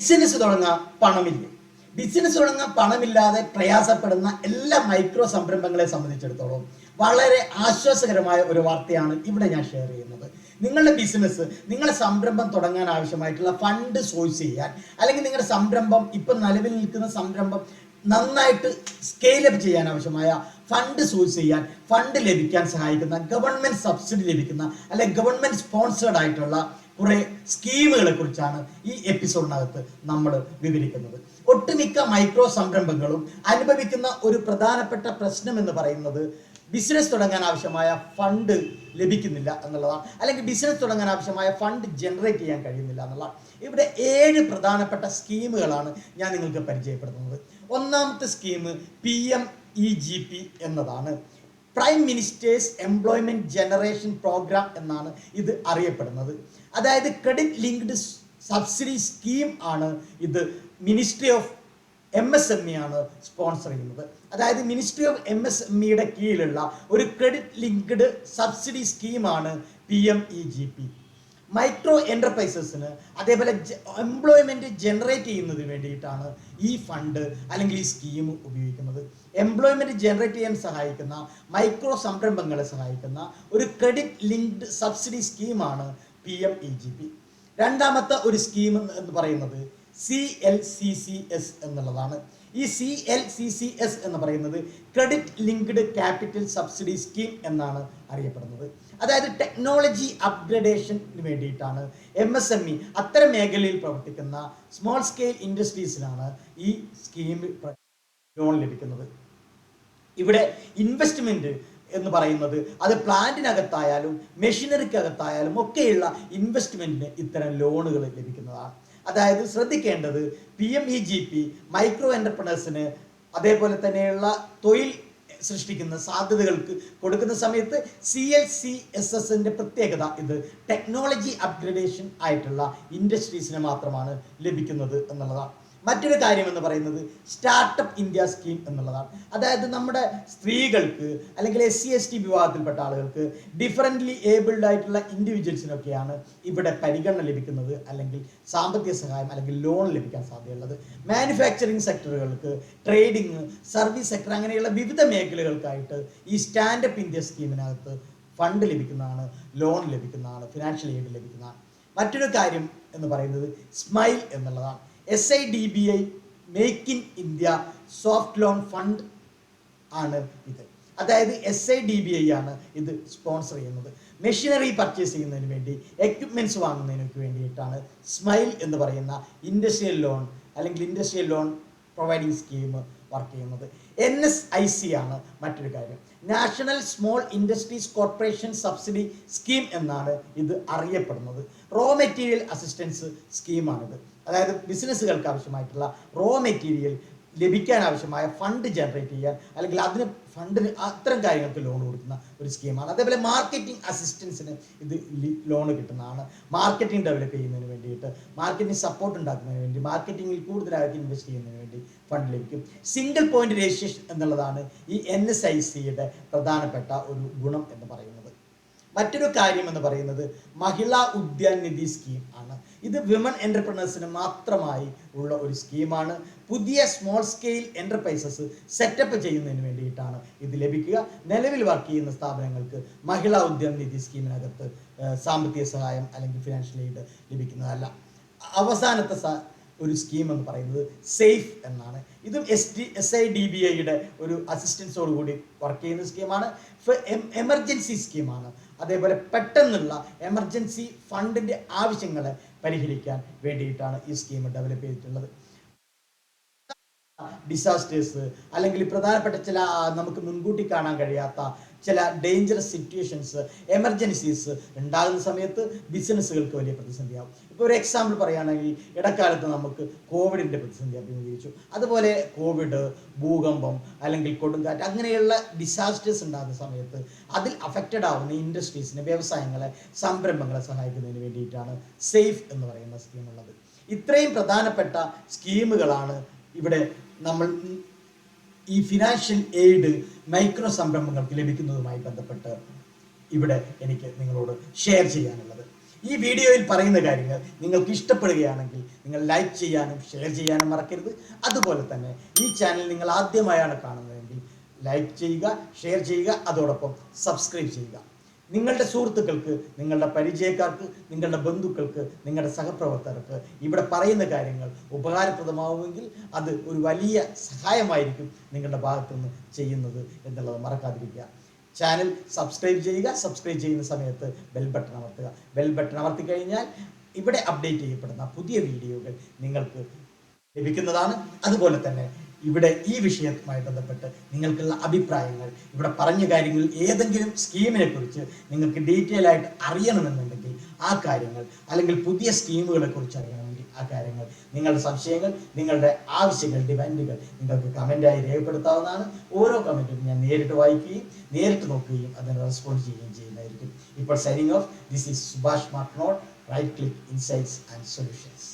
Business തുടങ്ങാൻ പണമില്ല. Business തുടങ്ങാൻ പണമില്ലാതെ പ്രയാസപ്പെടുന്ന എല്ലാ മൈക്രോ സംരംഭങ്ങളെ സംബന്ധിച്ചിടത്തോളം വളരെ ആശ്വാസകരമായ ഒരു വാർത്തയാണ് ഇവിടെ ഞാൻ ഷെയർ ചെയ്യുന്നത്. നിങ്ങളുടെ ബിസിനസ് നിങ്ങളുടെ സംരംഭം തുടങ്ങാൻ ആവശ്യമായിട്ടുള്ള ഫണ്ട് സോഴ്സ് ചെയ്യാൻ അല്ലെങ്കിൽ നിങ്ങളുടെ സംരംഭം ഇപ്പം നിലവിൽ നിൽക്കുന്ന സംരംഭം നന്നായിട്ട് സ്കെയിലപ്പ് ചെയ്യാൻ ആവശ്യമായ ഫണ്ട് സോഴ്സ് ചെയ്യാൻ ഫണ്ട് ലഭിക്കാൻ സഹായിക്കുന്ന ഗവൺമെന്റ് സബ്സിഡി ലഭിക്കുന്ന അല്ലെങ്കിൽ ഗവൺമെന്റ് സ്പോൺസേഡ് ആയിട്ടുള്ള കുറെ സ്കീമുകളെ കുറിച്ചാണ് ഈ എപ്പിസോഡിനകത്ത് നമ്മൾ വിവരിക്കുന്നത്. ഒട്ടുമിക്ക മൈക്രോ സംരംഭങ്ങളും അനുഭവിക്കുന്ന ഒരു പ്രധാനപ്പെട്ട പ്രശ്നം എന്ന് പറയുന്നത് ബിസിനസ് തുടങ്ങാൻ ആവശ്യമായ ഫണ്ട് ലഭിക്കുന്നില്ല എന്നുള്ളതാണ്. അല്ലെങ്കിൽ ബിസിനസ് തുടങ്ങാൻ ആവശ്യമായ ഫണ്ട് ജനറേറ്റ് ചെയ്യാൻ കഴിയുന്നില്ല എന്നുള്ളതാണ്. ഇവിടെ ഏഴ് പ്രധാനപ്പെട്ട സ്കീമുകളാണ് ഞാൻ നിങ്ങൾക്ക് പരിചയപ്പെടുത്തുന്നത്. ഒന്നാമത്തെ scheme P M E G P എന്നതാണ്. Prime minister's employment generation programme എന്നാണ് ഇത് അറിയപ്പെടുന്നത്. അതായത് ക്രെഡിറ്റ് ലിങ്ക്ഡ് സബ്സിഡി സ്കീം ആണ് ഇത് ministry of M S M E ആണ് സ്പോൺസർ ചെയ്യുന്നത്. അതായത് ministry of M S M ഇയുടെ കീഴിലുള്ള ഒരു ക്രെഡിറ്റ് ലിങ്ക്ഡ് സബ്സിഡി സ്കീമാണ് P M E G P micro എന്റർപ്രൈസസിന് അതേപോലെ എംപ്ലോയ്മെന്റ് ജനറേറ്റ് ചെയ്യുന്നതിന് വേണ്ടിയിട്ടാണ് ഈ ഫണ്ട് അല്ലെങ്കിൽ ഈ സ്കീം ഉപയോഗിക്കുന്നത്. എംപ്ലോയ്മെന്റ് ജനറേറ്റ് ചെയ്യാൻ സഹായിക്കുന്ന മൈക്രോ സംരംഭങ്ങളെ സഹായിക്കുന്ന ഒരു ക്രെഡിറ്റ് ലിങ്ക്ഡ് സബ്സിഡി സ്കീമാണ് P M E G P രണ്ടാമത്തെ ഒരു സ്കീം എന്ന് പറയുന്നത് C L C S S എന്നുള്ളതാണ്. ഈ C L C S S എന്ന് പറയുന്നത് credit linked capital subsidy scheme എന്നാണ് അറിയപ്പെടുന്നത്. അതായത് ടെക്നോളജി അപ്ഗ്രഡേഷന് വേണ്ടിയിട്ടാണ് എം എസ് എം ഇ അത്തരം മേഖലയിൽ പ്രവർത്തിക്കുന്ന സ്മോൾ സ്കെയിൽ ഇൻഡസ്ട്രീസിലാണ് ഈ സ്കീം ലോൺ ലഭിക്കുന്നത്. ഇവിടെ ഇൻവെസ്റ്റ്മെന്റ് എന്ന് പറയുന്നത് അത് പ്ലാന്റിനകത്തായാലും മെഷീനറിക്കകത്തായാലും ഒക്കെയുള്ള ഇൻവെസ്റ്റ്മെന്റിന് ഇത്തരം ലോണുകൾ ലഭിക്കുന്നതാണ്. അതായത് ശ്രദ്ധിക്കേണ്ടത് P M E G P micro എന്റർപ്രണേഴ്സിന് അതേപോലെ തന്നെയുള്ള തൊഴിൽ സൃഷ്ടിക്കുന്ന സാധ്യതകൾക്ക് കൊടുക്കുന്ന സമയത്ത് സി എൽ സി എസ് എസിന്റെ പ്രത്യേകത ഇത് ടെക്നോളജി അപ്ഗ്രഡേഷൻ ആയിട്ടുള്ള ഇൻഡസ്ട്രീസിന് മാത്രമാണ് ലഭിക്കുന്നത് എന്നുള്ളതാണ്. മറ്റൊരു കാര്യം എന്ന് പറയുന്നത് സ്റ്റാർട്ടപ്പ് ഇന്ത്യ സ്കീം എന്നുള്ളതാണ്. അതായത് നമ്മുടെ സ്ത്രീകൾക്ക് അല്ലെങ്കിൽ എസ് സി എസ് ടി വിഭാഗത്തിൽപ്പെട്ട ആളുകൾക്ക് ഡിഫറന്റ്ലി ഏബിൾഡ് ആയിട്ടുള്ള ഇൻഡിവിജ്വൽസിനൊക്കെയാണ് ഇവിടെ പരിഗണന ലഭിക്കുന്നത് അല്ലെങ്കിൽ സാമ്പത്തിക സഹായം അല്ലെങ്കിൽ ലോൺ ലഭിക്കാൻ സാധ്യതയുള്ളത്. മാനുഫാക്ചറിങ് സെക്ടറുകൾക്ക് ട്രേഡിങ് സർവീസ് സെക്ടർ അങ്ങനെയുള്ള വിവിധ മേഖലകൾക്കായിട്ട് ഈ സ്റ്റാൻഡപ്പ് ഇന്ത്യ സ്കീമിനകത്ത് ഫണ്ട് ലഭിക്കുന്നതാണ് ലോൺ ലഭിക്കുന്നതാണ് ഫിനാൻഷ്യൽ എയ്ഡ് ലഭിക്കുന്നതാണ്. മറ്റൊരു കാര്യം എന്ന് പറയുന്നത് സ്മൈൽ എന്നുള്ളതാണ്. S I D B I make in India soft loan fund ആണ് ഇത്. അതായത് S I D B I ആണ് ഇത് സ്പോൺസർ ചെയ്യുന്നത്. മെഷീനറി പർച്ചേസ് ചെയ്യുന്നതിന് വേണ്ടി എക്യുപ്മെന്റ്സ് വാങ്ങുന്നതിനൊക്കെ വേണ്ടിയിട്ടാണ് സ്മൈൽ എന്ന് പറയുന്ന ഇൻഡസ്ട്രിയൽ ലോൺ അല്ലെങ്കിൽ industrial loan providing scheme work ചെയ്യുന്നത്. എൻ എസ് ഐ സി ആണ് മറ്റൊരു കാര്യം. National small industries corporation subsidy scheme എന്നാണ് ഇത് അറിയപ്പെടുന്നത്. റോ മെറ്റീരിയൽ അസിസ്റ്റൻസ് സ്കീമാണിത് അതായത് ബിസിനസ്സുകൾക്ക് ആവശ്യമായിട്ടുള്ള റോ മെറ്റീരിയൽ ലഭിക്കാൻ ആവശ്യമായ ഫണ്ട് ജനറേറ്റ് ചെയ്യാൻ അല്ലെങ്കിൽ അതിന് ഫണ്ടിന് അത്തരം കാര്യങ്ങൾക്ക് ലോൺ കൊടുക്കുന്ന ഒരു സ്കീമാണ്. അതേപോലെ മാർക്കറ്റിംഗ് അസിസ്റ്റൻസിന് ഇത് ലോൺ കിട്ടുന്നതാണ്. മാർക്കറ്റിംഗ് ഡെവലപ്പ് ചെയ്യുന്നതിന് വേണ്ടിയിട്ട് മാർക്കറ്റിംഗ് സപ്പോർട്ട് ഉണ്ടാക്കുന്നതിന് വേണ്ടി മാർക്കറ്റിംഗിൽ കൂടുതലായിട്ട് ഇൻവെസ്റ്റ് ചെയ്യുന്നതിന് വേണ്ടി ഫണ്ട് ലഭിക്കും. സിംഗിൾ പോയിന്റ് രജിസ്ട്രേഷൻ എന്നുള്ളതാണ് ഈ എൻ എസ് ഐ സിയുടെ പ്രധാനപ്പെട്ട ഒരു ഗുണം എന്ന് പറയുന്നത്. മറ്റൊരു കാര്യം എന്ന് പറയുന്നത് മഹിളാ ഉദ്യാൻ നിധി സ്കീം ആണ്. ഇത് വിമൻ എന്റർപ്രണേഴ്സിന് മാത്രമായി ഉള്ള ഒരു സ്കീമാണ് പുതിയ സ്മോൾ സ്കെയിൽ എന്റർപ്രൈസസ് സെറ്റപ്പ് ചെയ്യുന്നതിന് വേണ്ടിയിട്ടാണ് ഇത് ലഭിക്കുക. നിലവിൽ വർക്ക് ചെയ്യുന്ന സ്ഥാപനങ്ങൾക്ക് മഹിളാ ഉദ്യം നിധി സ്കീമിനകത്ത് സാമ്പത്തിക സഹായം അല്ലെങ്കിൽ ഫിനാൻഷ്യൽ എയ്ഡ് ലഭിക്കുന്നതല്ല. അവസാനത്തെ ഒരു സ്കീം എന്ന് പറയുന്നത് സേഫ് എന്നാണ്. ഇതും S D S I D B ഐയുടെ ഒരു അസിസ്റ്റൻസോട് കൂടി വർക്ക് ചെയ്യുന്ന സ്കീമാണ് എമർജൻസി സ്കീമാണ് അതേപോലെ പെട്ടെന്നുള്ള എമർജൻസി ഫണ്ടിന്റെ ആവശ്യങ്ങളെ പരിഹരിക്കാൻ വേണ്ടിയിട്ടാണ് ഈ സ്കീം ഡെവലപ്പ് ചെയ്തിട്ടുള്ളത്. ഡിസാസ്റ്റേഴ്സ് അല്ലെങ്കിൽ പ്രധാനപ്പെട്ട ചില നമുക്ക് മുൻകൂട്ടി കാണാൻ കഴിയാത്ത ചില ഡേഞ്ചറസ് സിറ്റുവേഷൻസ് എമർജൻസീസ് ഉണ്ടാകുന്ന സമയത്ത് ബിസിനസ്സുകൾക്ക് വലിയ പ്രതിസന്ധിയാവും. ഇപ്പോൾ ഒരു എക്സാമ്പിൾ പറയുകയാണെങ്കിൽ ഇടക്കാലത്ത് നമുക്ക് കോവിഡിന്റെ പ്രതിസന്ധി അഭിമുഖീകരിച്ചു. അതുപോലെ കോവിഡ് ഭൂകമ്പം അല്ലെങ്കിൽ കൊടുങ്കാറ്റ് അങ്ങനെയുള്ള ഡിസാസ്റ്റേഴ്സ് ഉണ്ടാകുന്ന സമയത്ത് അതിൽ അഫക്റ്റഡ് ആവുന്ന ഇൻഡസ്ട്രീസിനെ വ്യവസായങ്ങളെ സംരംഭങ്ങളെ സഹായിക്കുന്നതിന് വേണ്ടിയിട്ടാണ് സേഫ് എന്ന് പറയുന്ന സ്കീമുള്ളത് ഇത്രയും പ്രധാനപ്പെട്ട സ്കീമുകളാണ് ഇവിടെ നമ്മൾ ഈ ഫിനാൻഷ്യൽ എയ്ഡ് മൈക്രോ സംരംഭങ്ങൾക്ക് ലഭിക്കുന്നതുമായി ബന്ധപ്പെട്ട് ഇവിടെ എനിക്ക് നിങ്ങളോട് ഷെയർ ചെയ്യാനുള്ളത്. ഈ വീഡിയോയിൽ പറയുന്ന കാര്യങ്ങൾ നിങ്ങൾക്ക് ഇഷ്ടപ്പെടുകയാണെങ്കിൽ നിങ്ങൾ ലൈക്ക് ചെയ്യാനും ഷെയർ ചെയ്യാനും മറക്കരുത്. അതുപോലെ തന്നെ ഈ ചാനൽ നിങ്ങൾ ആദ്യമായാണ് കാണുന്നതെങ്കിൽ ലൈക്ക് ചെയ്യുക ഷെയർ ചെയ്യുക അതോടൊപ്പം സബ്സ്ക്രൈബ് ചെയ്യുക. നിങ്ങളുടെ സുഹൃത്തുക്കൾക്ക് നിങ്ങളുടെ പരിചയക്കാർക്ക് നിങ്ങളുടെ ബന്ധുക്കൾക്ക് നിങ്ങളുടെ സഹപ്രവർത്തകർക്ക് ഇവിടെ പറയുന്ന കാര്യങ്ങൾ ഉപകാരപ്രദമാവുമെങ്കിൽ അത് ഒരു വലിയ സഹായമായിരിക്കും നിങ്ങളുടെ ഭാഗത്തു നിന്ന് ചെയ്യുന്നത് എന്നുള്ളത് മറക്കാതിരിക്കുക. ചാനൽ സബ്സ്ക്രൈബ് ചെയ്യുക. സബ്സ്ക്രൈബ് ചെയ്യുന്ന സമയത്ത് ബെൽ ബട്ടൺ അമർത്തുക. ബെൽ ബട്ടൺ അമർത്തി കഴിഞ്ഞാൽ ഇവിടെ അപ്ഡേറ്റ് ചെയ്യപ്പെടുന്ന പുതിയ വീഡിയോകൾ നിങ്ങൾക്ക് ലഭിക്കുന്നതാണ്. അതുപോലെ തന്നെ ഇവിടെ ഈ വിഷയവുമായി ബന്ധപ്പെട്ട് നിങ്ങൾക്കുള്ള അഭിപ്രായങ്ങൾ ഇവിടെ പറഞ്ഞ കാര്യങ്ങൾ ഏതെങ്കിലും സ്കീമിനെ കുറിച്ച് നിങ്ങൾക്ക് ഡീറ്റെയിൽ ആയിട്ട് അറിയണമെന്നുണ്ടെങ്കിൽ ആ കാര്യങ്ങൾ അല്ലെങ്കിൽ പുതിയ സ്കീമുകളെ കുറിച്ച് അറിയണമെങ്കിൽ ആ കാര്യങ്ങൾ നിങ്ങളുടെ സംശയങ്ങൾ നിങ്ങളുടെ ആവശ്യങ്ങൾ ഡിമാൻഡുകൾ നിങ്ങൾക്ക് കമന്റായി രേഖപ്പെടുത്താവുന്നതാണ്. ഓരോ കമന്റും ഞാൻ നേരിട്ട് വായിക്കുകയും നേരിട്ട് നോക്കുകയും അതിന് റെസ്പോണ്ട് ചെയ്യുകയും ചെയ്യുന്നതായിരിക്കും. ഇപ്പോൾ signing off this is Subhash മാർട്ട്നോട്ട് right click insights and solutions